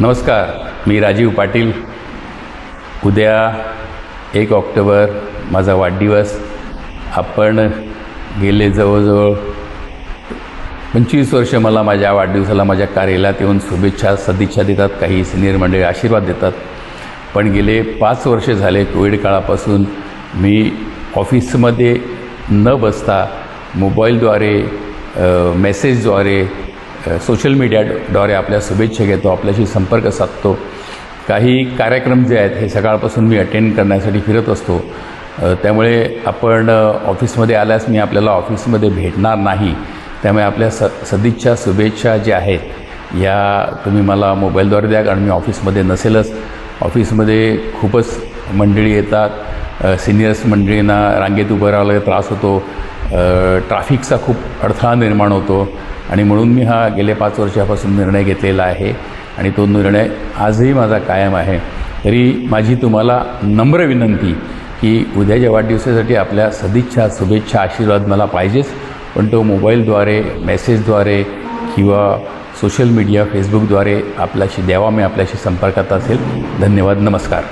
नमस्कार मी राजीव पाटील. उद्या एक ऑक्टोबर माझा वाढदिवस. आपण गेले जवळजवळ पंचवीस वर्ष मला माझ्या वाढदिवसाला माझ्या कार्यालयात येऊन शुभेच्छा सदिच्छा देतात. काही सिनियर मंडळी आशीर्वाद देतात. पण गेले पाच वर्ष झाले कोविड काळापासून मी ऑफिसमध्ये न बसता मोबाईलद्वारे मेसेजद्वारे सोशल मीडियाद्वारे आपल्या शुभेच्छा घेतो आपल्याशी संपर्क साधतो. काही कार्यक्रम जे आहेत हे सकाळपासून मी अटेंड करण्यासाठी फिरत असतो. त्यामुळे आपण ऑफिसमध्ये आल्यास मी आपल्याला ऑफिसमध्ये भेटणार नाही. त्यामुळे आपल्या स सदिच्छा शुभेच्छा ज्या आहेत या तुम्ही मला मोबाईलद्वारे द्या कारण मी ऑफिसमध्ये नसेलच. ऑफिसमध्ये खूपच मंडळी येतात. सिनियर्स मंडळींना रांगेत उभं राहायला त्रास होतो. ट्राफिकचा ट्रॅफिकचा खूप अडथळा निर्माण होतो. आणि म्हणून मी हा गेल्या पाच वर्षापासून निर्णय घेतलेला आहे आणि तो निर्णय आजही माझा कायम आहे. तरी माझी तुम्हाला नम्र विनंती की उद्याच्या वाढदिवसासाठी आपल्या सदिच्छा शुभेच्छा आशीर्वाद मला पाहिजेच. पण तो मोबाईलद्वारे मेसेजद्वारे किंवा सोशल मीडिया फेसबुकद्वारे आपल्याशी द्यावा मी आपल्याशी संपर्कात असेल. धन्यवाद नमस्कार.